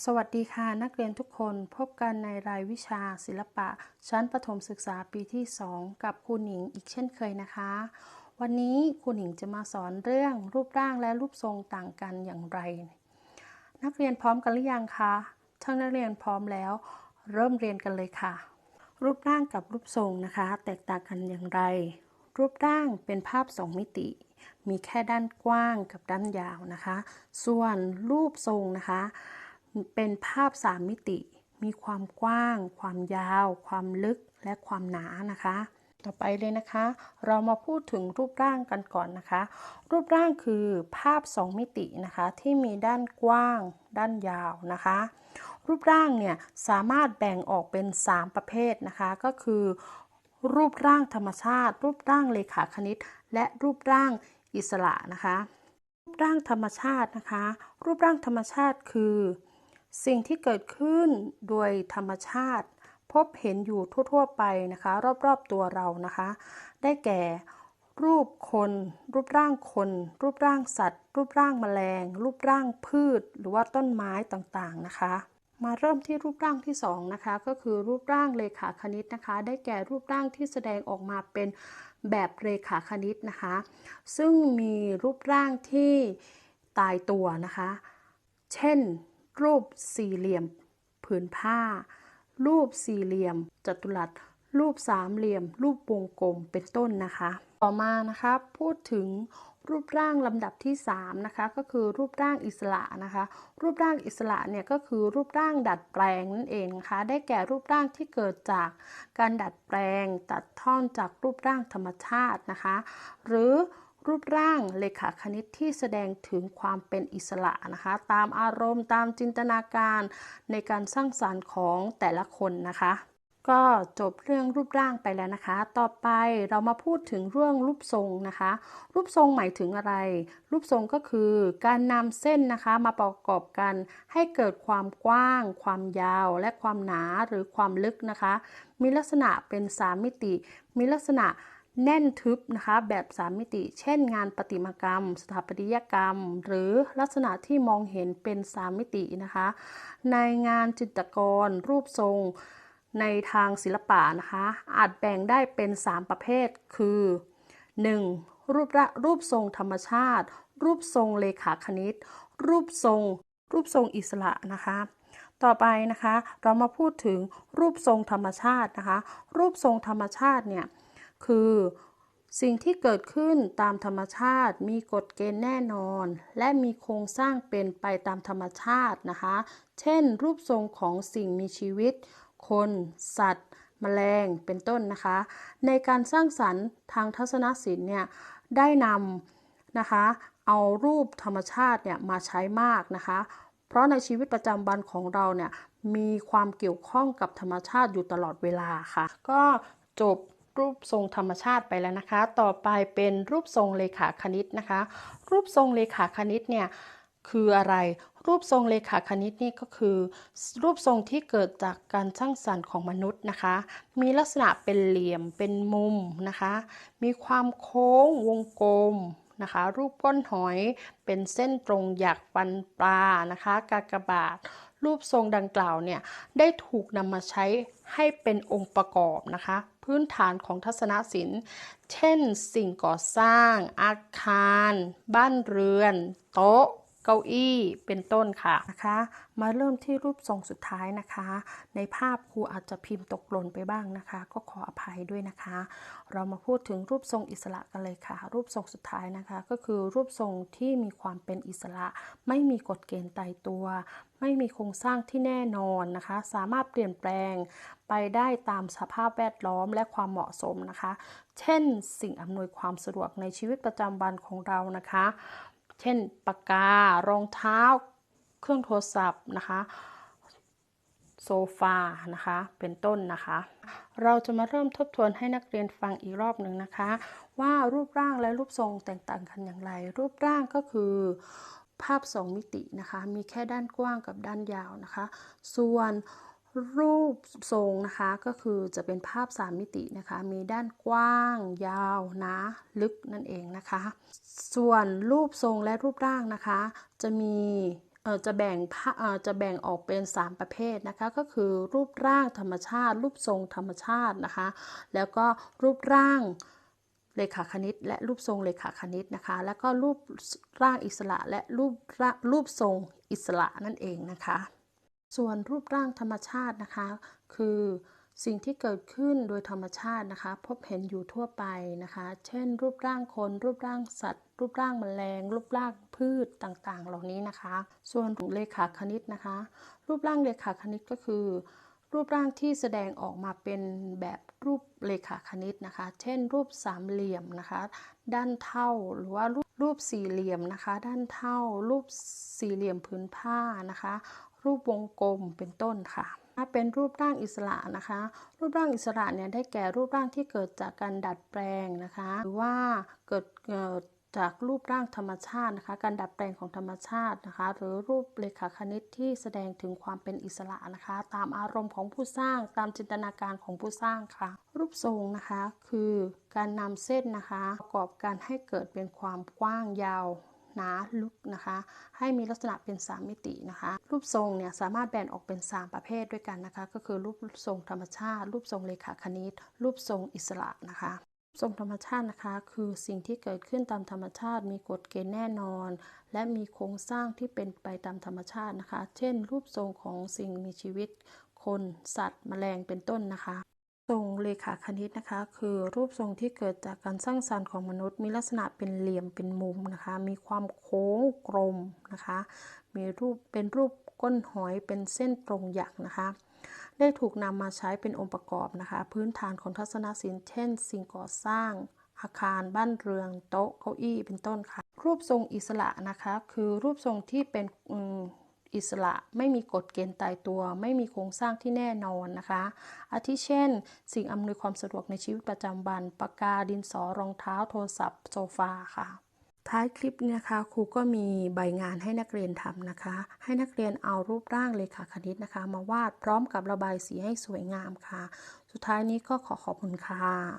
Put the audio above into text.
สวัสดีค่ะนักเรียนทุกคนพบกันในรายวิชาศิลปะ ชั้นประถมศึกษาปีที่ 2 กับครูหนิงอีกเช่นเคยนะคะ วันนี้ครูหนิงจะมาสอนเรื่องรูปร่างและรูปทรงต่างกันอย่างไร นักเรียนพร้อมกันหรือยังคะถ้านักเรียนพร้อมแล้ว เริ่มเรียนกันเลยค่ะ รูปร่างกับรูปทรงนะคะ แตกต่างกันอย่างไร รูปร่างเป็นภาพสองมิติมีแค่ด้านกว้างกับด้านยาวนะคะ ส่วนรูปทรงนะคะ เป็นภาพสามมิติ มีความกว้าง ความยาว ความลึก และความหนานะคะ ต่อไปเลยนะคะ เรามาพูดถึงรูปร่างกันก่อนนะคะ รูปร่างคือภาพสองมิตินะคะ ที่มีด้านกว้าง ด้านยาวนะคะ รูปร่างเนี่ยสามารถแบ่งออกเป็น 3 ประเภทนะคะ ก็คือ รูปร่างธรรมชาติ รูปร่างเลขาคณิต และรูปร่างอิสระนะคะ รูปร่างธรรมชาตินะคะ รูปร่างธรรมชาติคือ สิ่งที่เกิดขึ้นโดยธรรมชาติ พบเห็นอยู่ทั่ว ๆ ไปนะคะ รอบๆตัวเรานะคะ ได้แก่รูปคน รูปร่างคน รูปร่างสัตว์ รูปร่างแมลง รูปร่างพืช หรือว่าต้นไม้ต่างๆนะคะ มาเริ่มที่รูปร่างที่สองนะคะก็คือรูปร่างเลขาคณิตนะคะ ได้แก่รูปร่างที่แสดงออกมาเป็นแบบเรขาคณิตนะคะ ซึ่งมีรูปร่างที่ตายตัวนะคะ เช่น รูปสี่เหลี่ยม ผืนผ้า รูปสี่เหลี่ยม จัตุรัส รูปสามเหลี่ยม รูปวงกลมเป็นต้นนะคะ ต่อมานะคะพูดถึงรูปร่างลำดับที่3นะคะก็คือรูปร่างอิสระนะคะ รูปร่างอิสระเนี่ยก็คือรูปร่างดัดแปลงนั่นเองนะคะได้แก่รูปร่างที่เกิดจากการดัดแปลงตัดท่อนจากรูปร่างธรรมชาตินะคะ หรือ รูปร่างเลขาคณิตที่แสดงถึงความเป็นอิสระนะคะ ตามอารมณ์ตามจินตนาการในการสร้างสารรค์ของแต่ละคนนะคะ ก็จบเรื่องรูปร่างไปแล้วนะคะ ต่อไปเรามาพูดถึงเรื่องรูปทรงนะคะ รูปทรงหมายถึงอะไร รูปทรงก็คือการนำเส้นนะคะมาประกอบกันให้เกิดความกว้าง ความยาว และความหนาหรือความลึกนะคะ มีลักษณะเป็นสามมิติ มีลักษณะ แน่นทึบนะคะแบบ3มิติ เช่น งานประติมากรรม สถาปัตยกรรม หรือลักษณะที่มองเห็นเป็น3มิตินะคะ ในงานจิตรกร รูปทรงในทางศิลปะนะคะ อาจแบ่งได้เป็น 3 ประเภทคือ 1. รูประรูปทรงธรรมชาติ รูปทรงเลขาคณิต รูปทรง รูปทรงอิสระนะคะ ต่อไปนะคะ เรามาพูดถึงรูปทรงธรรมชาตินะคะ รูปทรงธรรมชาติเนี่ย คือ สิ่งที่เกิดขึ้นตามธรรมชาติมีกฎเกณฑ์แน่นอน และมีโครงสร้างเป็นไปตามธรรมชาตินะคะ เช่น รูปทรงของสิ่งมีชีวิต คน สัตว์แมลงเป็นต้นนะคะ ในการสร้างสรรค์ทางทัศนศิลป์เนี่ยได้นำนะคะ เอารูปธรรมชาติเนี่ยมาใช้มากนะคะ เพราะในชีวิตประจำวันของเราเนี่ยมีความเกี่ยวข้องกับธรรมชาติอยู่ตลอดเวลาค่ะ ก็จบ รูปทรงธรรมชาติไปแล้วนะคะ ต่อไปเป็นรูปทรงเลขาคณิตนะคะ รูปทรงเลขาคณิตเนี่ยคืออะไร รูปทรงเลขาคณิตนี่ก็คือ รูปทรงที่เกิดจากการสร้างสรรค์ของมนุษย์นะคะ มีลักษณะเป็นเหลี่ยมเป็นมุมนะคะ มีความโค้งวงกลมนะคะ รูปก้นหอยเป็นเส้นตรงหยักฟันปลานะคะ กากบาท รูปทรงดังกล่าวเนี่ยได้ถูกนำมาใช้ให้เป็นองค์ประกอบนะคะ พื้นฐานของทัศนศิลป์ เช่น สิ่งก่อสร้าง อาคาร บ้านเรือน โต๊ะ เก้าอี้เป็นต้นค่ะนะคะ มาเริ่มที่รูปทรงสุดท้ายนะคะ ในภาพครูอาจจะพิมพ์ตกหล่นไปบ้างนะคะ ก็ขออภัยด้วยนะคะ เรามาพูดถึงรูปทรงอิสระกันเลยค่ะ รูปทรงสุดท้ายนะคะ ก็คือรูปทรงที่มีความเป็นอิสระ ไม่มีกฎเกณฑ์ตายตัว ไม่มีโครงสร้างที่แน่นอนนะคะ สามารถเปลี่ยนแปลงไปได้ตามสภาพแวดล้อมและความเหมาะสมนะคะ เช่น สิ่งอำนวยความสะดวกในชีวิตประจำวันของเรานะคะ เช่นปากการองเท้า เครื่องโทรศัพท์นะคะโซฟานะคะ เป็นต้นนะคะ เราจะมาเริ่มทบทวนให้นักเรียนฟังอีกรอบหนึ่งนะคะ ว่ารูปร่างและรูปทรงแตกต่างกันอย่างไร รูปร่างก็คือ ภาพสองมิตินะคะ มีแค่ด้านกว้างกับด้านยาวนะคะ ส่วน รูปทรงนะคะก็คือจะเป็นภาพสามมิตินะคะ มีด้านกว้าง ยาวหนาลึกนั่นเองนะคะ ส่วนรูปทรงและรูปร่างนะคะ จะมีเออจะแบ่งเออจะแบ่งออกเป็น 3 ประเภทนะคะ ก็คือรูปร่างธรรมชาติ รูปทรงธรรมชาตินะคะ แล้วก็รูปร่างเลขาคณิต และรูปทรงเลขาคณิตนะคะ แล้วก็รูปร่างอิสระและรูปร่างรูปทรงอิสระนั่นเองนะคะ ส่วนรูปร่างธรรมชาตินะคะ คือสิ่งที่เกิดขึ้นโดยธรรมชาตินะคะ พบเห็นอยู่ทั่วไปนะคะ เช่น รูปร่างคน รูปร่างสัตว์ รูปร่างแมลง รูปร่างพืชต่างๆ เหล่านี้นะคะ ส่วนเลขาคณิตนะคะ รูปร่างเลขาคณิตก็คือ รูปร่างที่แสดงออกมาเป็นแบบรูปเลขาคณิตนะคะ เช่น รูปสามเหลี่ยมนะคะ ด้านเท่าหรือว่ารูปรูปสี่เหลี่ยมนะคะ ด้านเท่า รูปสี่เหลี่ยมผืนผ้านะคะ รูปวงกลมเป็นต้นค่ะถ้าเป็นรูปร่างอิสระนะคะ รูปร่างอิสระเนี่ยได้แก่รูปร่างที่เกิดจากการดัดแปลงนะคะ หรือว่าเกิดเจากรูปร่างธรรมชาตินะคะ การดัดแปลงของธรรมชาตินะคะ หรือรูปเลขาคณิตที่แสดงถึงความเป็นอิสระนะคะ ตามอารมณ์ของผู้สร้าง ตามจินตนาการของผู้สร้างค่ะ รูปทรงนะคะคือการนำเส้นนะคะ ประกอบการให้เกิดเป็นความกว้างยาวหนาลึกนะคะ ให้มีลักษณะเป็น 3 มิตินะคะ รูปทรงเนี่ยสามารถแบ่งออกเป็น 3 ประเภทด้วยกันนะคะ ก็คือรูปทรงธรรมชาติ รูปทรงเลขาคณิต รูปทรงอิสระนะคะ ทรงธรรมชาตินะคะ คือสิ่งที่เกิดขึ้นตามธรรมชาติ มีกฎเกณฑ์แน่นอน และมีโครงสร้างที่เป็นไปตามธรรมชาตินะคะ เช่น รูปทรงของสิ่งมีชีวิต คน สัตว์ แมลงเป็นต้นนะคะทรงเลขาคณิตนะคะ คือรูปทรงที่เกิดจากการสร้างสรรค์ของมนุษย์ มีลักษณะเป็นเหลี่ยมเป็นมุมนะคะ มีความโค้งกลมนะคะ มีรูปเป็นรูปก้นหอยเป็นเส้นตรงหยักนะคะ ได้ถูกนำมาใช้เป็นองค์ประกอบนะคะ พื้นฐานของทัศนศิลป์เช่น สิ่งก่อสร้าง อาคาร บ้านเรือนโต๊ะเก้าอี้เป็นต้นค่ะ รูปทรงอิสระนะคะ คือรูปทรงที่เป็นอิสระไม่มีกฎเกณฑ์ตายตัว ไม่มีโครงสร้างที่แน่นอนนะคะ อาทิเช่น สิ่งอำนวยความสะดวกในชีวิตประจำวันปากกาดินสอรองเท้าโทรศัพท์ โซฟาค่ะ ท้ายคลิปนะคะครูก็มีใบงานให้นักเรียนทำนะคะ ให้นักเรียนเอารูปร่างเลขาคณิตนะคะ มาวาดพร้อมกับระบายสีให้สวยงามค่ะ สุดท้ายนี้ก็ขอขอบคุณค่ะ